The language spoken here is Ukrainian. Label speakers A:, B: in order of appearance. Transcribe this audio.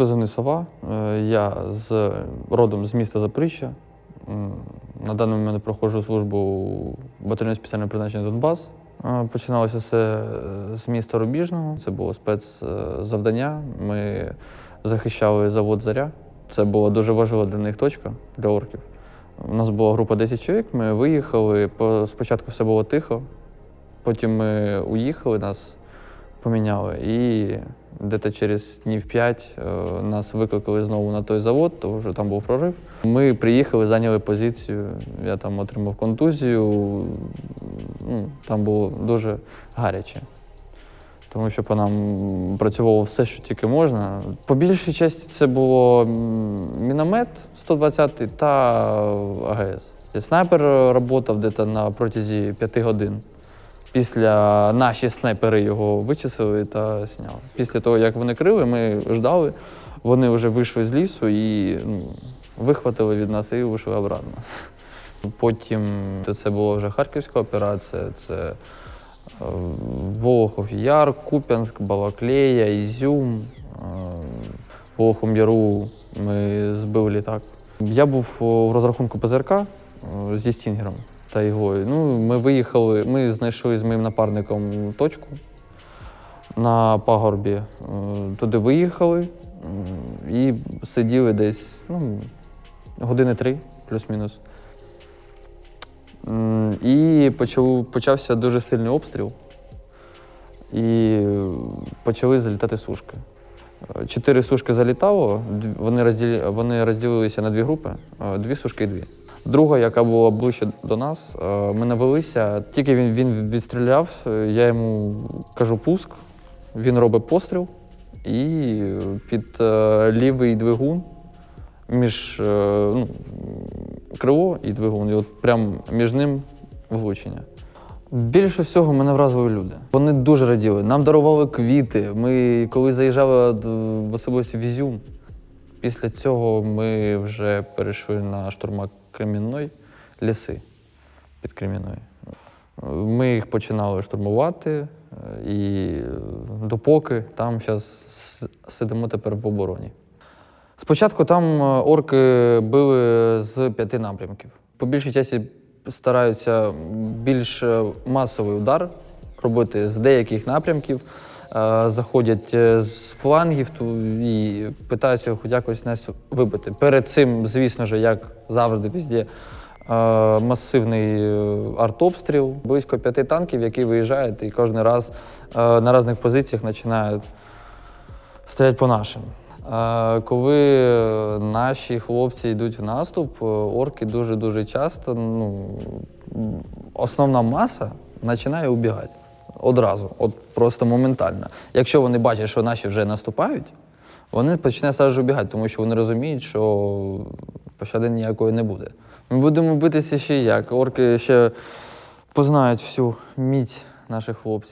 A: позивний сова. Е, Я з родом з міста Запоріжжя. На даний момент проходжу службу у батальйоні спеціального призначення Донбас. Е, Починалося все з міста Рубіжного. Це було спецзавдання. Ми захищали завод Заря. Це була дуже важлива для них точка для орків. У нас була група 10 чоловік. Ми виїхали. Спочатку все було тихо, потім ми уїхали, нас поміняли. І десь через днів 5 е, нас викликали знову на той завод, тому що там був прорив. Ми приїхали, зайняли позицію. Я там отримав контузію. Ну, там було дуже гаряче. Тому що по нам працювало все, що тільки можна. По більшій часті це було міномет 120 та АГС. Снайпер працював десь на протязі 5 годин. Після наші снайпери його вичислили та сняли. Після того, як вони крили, ми ждали. Вони вже вийшли з лісу і ну, вихватили від нас і вийшли обратно. Потім це була вже Харківська операція, це е, Волохов Яр, Куп'янськ, Балаклея, Ізюм. Е, Волохом Яру ми збили літак. Я був у розрахунку ПЗРК е, зі Стінгером та іглою. Ну, ми виїхали, ми знайшли з моїм напарником точку на пагорбі. Е, Туди виїхали і сиділи десь ну, години три, плюс-мінус. І почав, почався дуже сильний обстріл, і почали залітати сушки. Чотири сушки залітало, вони розділилися на дві групи, е, дві сушки і дві. Друга, яка була ближче до нас, е, ми навелися. Тільки він, він відстріляв, е, я йому кажу пуск, він робить постріл, і під е, лівий двигун між ну, крило і двигун, і от прямо між ним влучення. Більше всього мене вразили люди. Вони дуже раділи. Нам дарували квіти. Ми коли заїжджали в особливості в Ізюм, після цього ми вже перейшли на штурмак Кремінної ліси під Кремінною. Ми їх починали штурмувати, е, і допоки там зараз сидимо тепер в обороні. Спочатку там е, орки били з п'яти напрямків. По більшій часі стараються більш е, масовий удар робити з деяких напрямків. Е, Заходять е, з флангів і питаються хоч якось нас вибити. Перед цим, звісно ж, як завжди, везде, е, масивний артобстріл, близько п'яти танків, які виїжджають і кожен раз на різних позиціях починають стріляти по нашим. Коли наші хлопці йдуть в наступ, орки дуже-дуже часто, ну, основна маса починає убігати одразу, от просто моментально. Якщо вони бачать, що наші вже наступають, вони почнуть сразу убігати, тому що вони розуміють, що пощади ніякої не буде. Ми будемо битися ще як. Орки ще познають всю міць наших хлопців.